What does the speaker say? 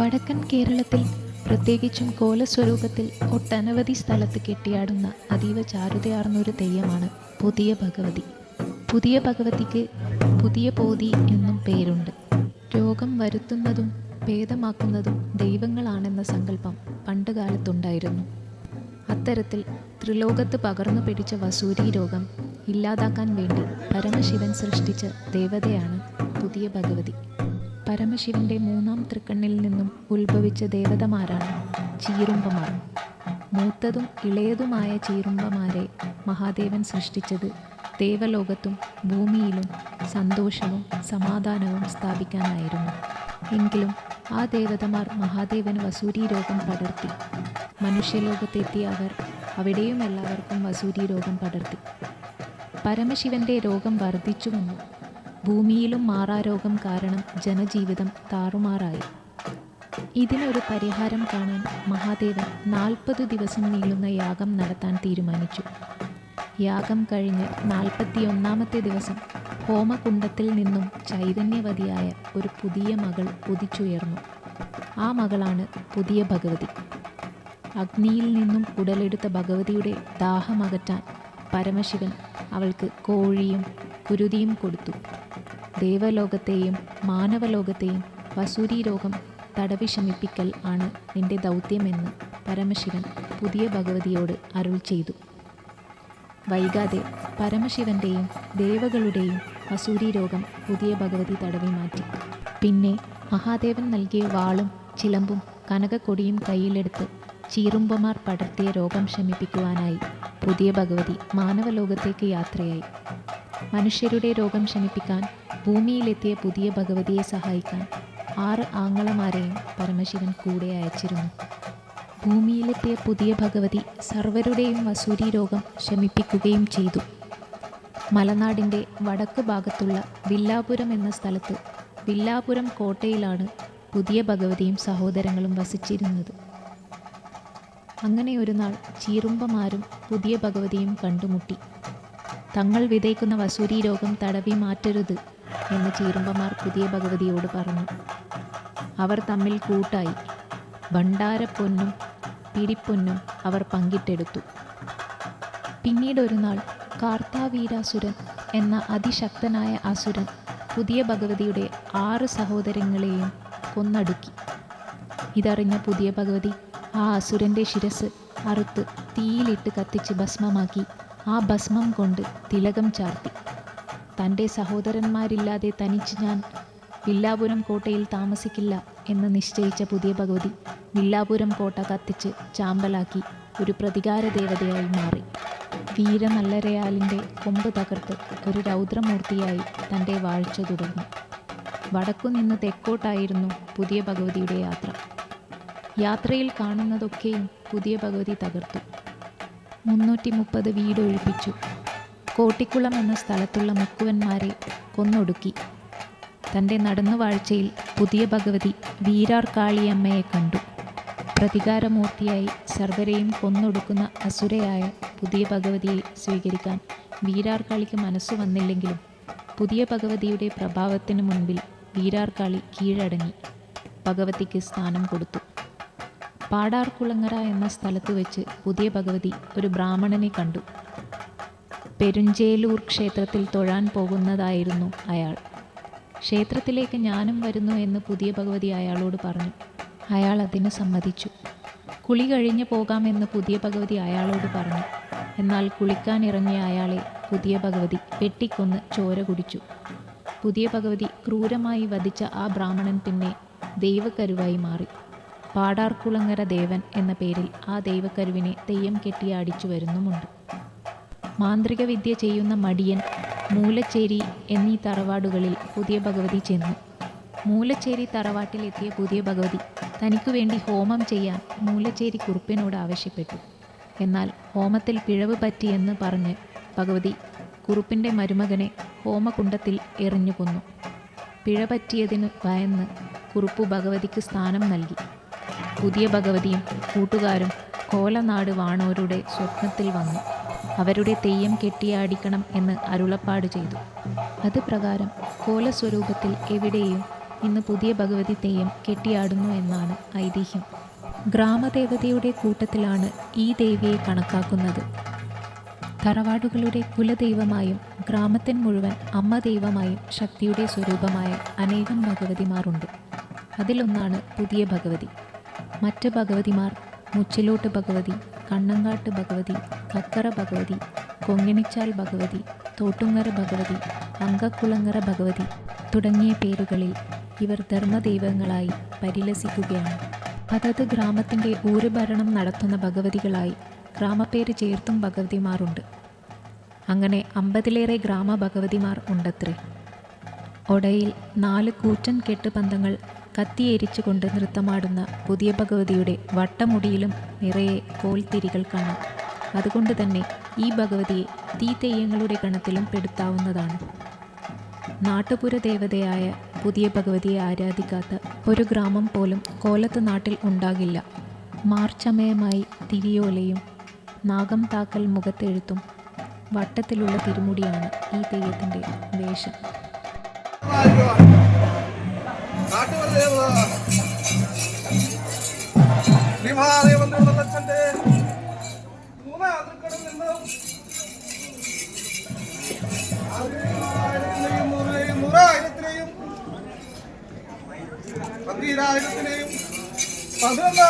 വടക്കൻ കേരളത്തിൽ പ്രത്യേകിച്ചും കോലസ്വരൂപത്തിൽ ഒട്ടനവധി സ്ഥലത്ത് കെട്ടിയാടുന്ന അതീവ ചാരുതയാർന്നൊരു തെയ്യമാണ് പുതിയ ഭഗവതി. പുതിയ ഭഗവതിക്ക് പുതിയ പോതി എന്നും പേരുണ്ട്. രോഗം വരുത്തുന്നതും ഭേദമാക്കുന്നതും ദൈവങ്ങളാണെന്ന സങ്കല്പം പണ്ടുകാലത്തുണ്ടായിരുന്നു. അത്തരത്തിൽ ത്രിലോകത്ത് പകർന്നു പിടിച്ച വസൂരി രോഗം ഇല്ലാതാക്കാൻ വേണ്ടി പരമശിവൻ സൃഷ്ടിച്ച ദേവതയാണ് പുതിയ ഭഗവതി. പരമശിവന്റെ മൂന്നാം തൃക്കണ്ണിൽ നിന്നും ഉത്ഭവിച്ച ദേവതമാരാണ് ചീറുമ്പമാർ മൂത്തതും ഇളയതുമായ ചീറുമ്പമാരെ മഹാദേവൻ സൃഷ്ടിച്ചത് ദേവലോകത്തും ഭൂമിയിലും സന്തോഷവും സമാധാനവും സ്ഥാപിക്കാനായിരുന്നു. എങ്കിലും ആ ദേവതമാർ മഹാദേവന് വസൂരി രോഗം പടർത്തി. മനുഷ്യലോകത്തെത്തിയ അവർ അവിടെയും എല്ലാവർക്കും വസൂരി രോഗം പടർത്തി. പരമശിവന്റെ രോഗം വർദ്ധിച്ചു വന്നു ഭൂമിയിലും മാറാരോഗം കാരണം ജനജീവിതം താറുമാറായി. ഇതിനൊരു പരിഹാരം കാണാൻ മഹാദേവൻ നാൽപ്പത് ദിവസം നീളുന്ന യാഗം നടത്താൻ തീരുമാനിച്ചു. യാഗം കഴിഞ്ഞ് നാൽപ്പത്തിയൊന്നാമത്തെ ദിവസം ഹോമകുണ്ടത്തിൽ നിന്നും ചൈതന്യവതിയായ ഒരു പുതിയ മകൾ ഉദിച്ചുയർന്നു. ആ മകളാണ് പുതിയ ഭഗവതി. അഗ്നിയിൽ നിന്നും ഉടലെടുത്ത ഭഗവതിയുടെ ദാഹമകറ്റാൻ പരമശിവൻ അവൾക്ക് കോഴിയും കുരുതിയും കൊടുത്തു. ദേവലോകത്തെയും മാനവലോകത്തെയും വസൂരി രോഗം തടവി ശമിപ്പിക്കൽ ആണ് നിന്റെ ദൗത്യമെന്ന് പരമശിവൻ പുതിയ ഭഗവതിയോട് അരുൾ ചെയ്തു. വൈകാതെ പരമശിവന്റെയും ദേവകളുടെയും വസൂരി രോഗം പുതിയ ഭഗവതി തടവി മാറ്റി. പിന്നെ മഹാദേവൻ നൽകിയ വാളും ചിലമ്പും കനകക്കൊടിയും കയ്യിലെടുത്ത് ചീറുമ്പമാർ പടർത്തിയ രോഗം ശമിപ്പിക്കുവാനായി പുതിയ ഭഗവതി മാനവലോകത്തേക്ക് യാത്രയായി. മനുഷ്യരുടെ രോഗം ശമിപ്പിക്കാൻ ഭൂമിയിലെത്തിയ പുതിയ ഭഗവതിയെ സഹായിക്കാൻ ആറ് ആങ്ങളമാരെയും പരമശിവൻ കൂടെ അയച്ചിരുന്നു. ഭൂമിയിലെത്തിയ പുതിയ ഭഗവതി സർവരുടെയും വസൂരി രോഗം ശമിപ്പിക്കുകയും ചെയ്തു. മലനാടിന്റെ വടക്ക് ഭാഗത്തുള്ള വില്ലാപുരം എന്ന സ്ഥലത്ത് വില്ലാപുരം കോട്ടയിലാണ് പുതിയ ഭഗവതിയും സഹോദരങ്ങളും വസിച്ചിരുന്നത്. അങ്ങനെ ഒരു നാൾ ചീറുമ്പമാരും പുതിയ ഭഗവതിയും കണ്ടുമുട്ടി. തങ്ങൾ വിതയ്ക്കുന്ന വസൂരി രോഗം തടവി മാറ്റരുത് എന്ന് ചീറുമ്പമാർ പുതിയ ഭഗവതിയോട് പറഞ്ഞു. അവർ തമ്മിൽ കൂട്ടായി. ഭണ്ഡാരപ്പൊന്നും പിടിപ്പൊന്നും അവർ പങ്കിട്ടെടുത്തു. പിന്നീട് ഒരു നാൾ കാർത്താവീരാസുരൻ എന്ന അതിശക്തനായ അസുരൻ പുതിയ ഭഗവതിയുടെ ആറ് സഹോദരങ്ങളെയും കൊന്നടുക്കി. ഇതറിഞ്ഞ പുതിയ ഭഗവതി ആ അസുരന്റെ ശിരസ് അറുത്ത് തീയിലിട്ട് കത്തിച്ച് ഭസ്മമാക്കി ആ ഭസ്മം കൊണ്ട് തിലകം ചാർത്തി. തന്റെ സഹോദരന്മാരില്ലാതെ തനിച്ച് ഞാൻ വില്ലാപുരം കോട്ടയിൽ താമസിക്കില്ല എന്ന് നിശ്ചയിച്ച പുതിയ ഭഗവതി വില്ലാപുരം കോട്ട കത്തിച്ച് ചാമ്പലാക്കി ഒരു പ്രതികാര ദേവതയായി മാറി. വീരനല്ലരയാലിന്റെ കൊമ്പ് തകർത്ത് ഒരു രൗദ്രമൂർത്തിയായി തന്റെ വാഴ്ച തുടർന്നു. വടക്കുനിന്ന് തെക്കോട്ടായിരുന്നു പുതിയ ഭഗവതിയുടെ യാത്ര. യാത്രയിൽ കാണുന്നതൊക്കെയും പുതിയ ഭഗവതി തകർത്തു. മുന്നൂറ്റി മുപ്പത് വീടൊഴിപ്പിച്ചു. കോട്ടിക്കുളം എന്ന സ്ഥലത്തുള്ള മുക്കുവന്മാരെ കൊന്നൊടുക്കി. തന്റെ നടന്നുവാഴ്ചയിൽ പുതിയ ഭഗവതി വീരാർ കാളിയമ്മയെ കണ്ടു. പ്രതികാരമൂർത്തിയായി സർവരെയും കൊന്നൊടുക്കുന്ന അസുരയായ പുതിയ ഭഗവതിയെ സ്വീകരിക്കാൻ വീരാർ കാളിക്ക് മനസ്സു വന്നില്ലെങ്കിലും പുതിയ ഭഗവതിയുടെ പ്രഭാവത്തിനു മുൻപിൽ വീരാർ കാളി കീഴടങ്ങി. ഭഗവതിക്ക് സ്ഥാനം കൊടുത്തു. പാടാർകുളങ്ങര എന്ന സ്ഥലത്ത് വെച്ച് പുതിയ ഭഗവതി ഒരു ബ്രാഹ്മണനെ കണ്ടു. പെരുഞ്ചേലൂർ ക്ഷേത്രത്തിൽ തൊഴാൻ പോകുന്നതായിരുന്നു അയാൾ. ക്ഷേത്രത്തിലേക്ക് ഞാനും വരുന്നു എന്ന് പുതിയ ഭഗവതി അയാളോട് പറഞ്ഞു. അയാൾ അതിന് സമ്മതിച്ചു. കുളി കഴിഞ്ഞ് പോകാമെന്ന് പുതിയ ഭഗവതി അയാളോട് പറഞ്ഞു. എന്നാൽ കുളിക്കാൻ ഇറങ്ങിയ അയാളെ പുതിയ ഭഗവതി വെട്ടിക്കൊന്ന് ചോര കുടിച്ചു. പുതിയ ഭഗവതി ക്രൂരമായി വധിച്ച ആ ബ്രാഹ്മണൻ പിന്നെ ദൈവക്കരുവായി മാറി. പാടാർക്കുളങ്ങര ദേവൻ എന്ന പേരിൽ ആ ദൈവക്കരുവിനെ തെയ്യം കെട്ടിയാടിച്ചു വരുന്നുമുണ്ട്. മാന്ത്രിക വിദ്യ ചെയ്യുന്ന മടിയൻ മൂലച്ചേരി എന്നീ തറവാടുകളിൽ പുതിയ ഭഗവതി ചെന്നു. മൂലച്ചേരി തറവാട്ടിലെത്തിയ പുതിയ ഭഗവതി തനിക്കു വേണ്ടി ഹോമം ചെയ്യാൻ മൂലച്ചേരി കുറുപ്പിനോട് ആവശ്യപ്പെട്ടു. എന്നാൽ ഹോമത്തിൽ പിഴവ് പറ്റിയെന്ന് പറഞ്ഞ് ഭഗവതി കുറുപ്പിന്റെ മരുമകനെ ഹോമകുണ്ടത്തിൽ എറിഞ്ഞു കൊന്നു. പിഴ പറ്റിയതിന് ഭയന്ന് കുറുപ്പ് ഭഗവതിക്ക് സ്ഥാനം നൽകി. പുതിയ ഭഗവതിയും കൂട്ടുകാരും കോലനാട് വാണോരുടെ സ്വപ്നത്തിൽ വന്നു. അവരുടെ തെയ്യം കെട്ടിയാടിക്കണം എന്ന് അരുളപ്പാട് ചെയ്തു. അത് പ്രകാരം കോലസ്വരൂപത്തിൽ എവിടെയും ഇന്ന് പുതിയ ഭഗവതി തെയ്യം കെട്ടിയാടുന്നു എന്നാണ് ഐതിഹ്യം. ഗ്രാമദേവതയുടെ കൂട്ടത്തിലാണ് ഈ ദേവിയെ കണക്കാക്കുന്നത്. തറവാടുകളുടെ കുലദൈവമായും ഗ്രാമത്തിൻ മുഴുവൻ അമ്മ ദൈവമായും ശക്തിയുടെ സ്വരൂപമായ അനേകം ഭഗവതിമാരുണ്ട്. അതിലൊന്നാണ് പുതിയ ഭഗവതി. മറ്റ് ഭഗവതിമാർ മുച്ചിലോട്ട് ഭഗവതി കണ്ണങ്കാട്ട് ഭഗവതി കക്കറ ഭഗവതി കൊങ്ങിണിച്ചാൽ ഭഗവതി തോട്ടുങ്ങര ഭഗവതി അങ്കക്കുളങ്ങര ഭഗവതി തുടങ്ങിയ പേരുകളിൽ ഇവർ ധർമ്മദൈവങ്ങളായി പരിലസിക്കുകയാണ്. അതത് ഗ്രാമത്തിന്റെ ഊരുഭരണം നടത്തുന്ന ഭഗവതികളായി ഗ്രാമപ്പേര് ചേർത്തും ഭഗവതിമാരുണ്ട്. അങ്ങനെ അമ്പതിലേറെ ഗ്രാമ ഭഗവതിമാർ ഉണ്ടത്രേ. ഒടയിൽ നാല് കൂറ്റൻ കെട്ടുപന്തങ്ങൾ കത്തിയേരിച്ചുകൊണ്ട് നൃത്തമാടുന്ന പുതിയ ഭഗവതിയുടെ വട്ടമുടിയിലും നിറയെ കോൽത്തിരികൾ കാണാം. അതുകൊണ്ട് തന്നെ ഈ ഭഗവതിയെ തീതെയ്യങ്ങളുടെ ഗണത്തിലും പെടുത്താവുന്നതാണ്. നാട്ടുപുര ദേവതയായ പുതിയ ഭഗവതിയെ ആരാധിക്കാത്ത ഒരു ഗ്രാമം പോലും കോലത്ത് നാട്ടിൽ ഉണ്ടാകില്ല. മാർച്ചമയമായി തിരിയോലയും നാഗം താക്കൽ മുഖത്തെഴുത്തും വട്ടത്തിലുള്ള തിരുമുടിയാണ് ഈ തെയ്യത്തിന്റെ വേഷം. ശ്രീമഹാദേവന്റെ മൂന്നാം അതിർക്കടൽ നിന്നും നൂറായിരത്തിനെയും പന്തീരായിരത്തിനെയും പതിനൊന്നായിരത്തിനെയും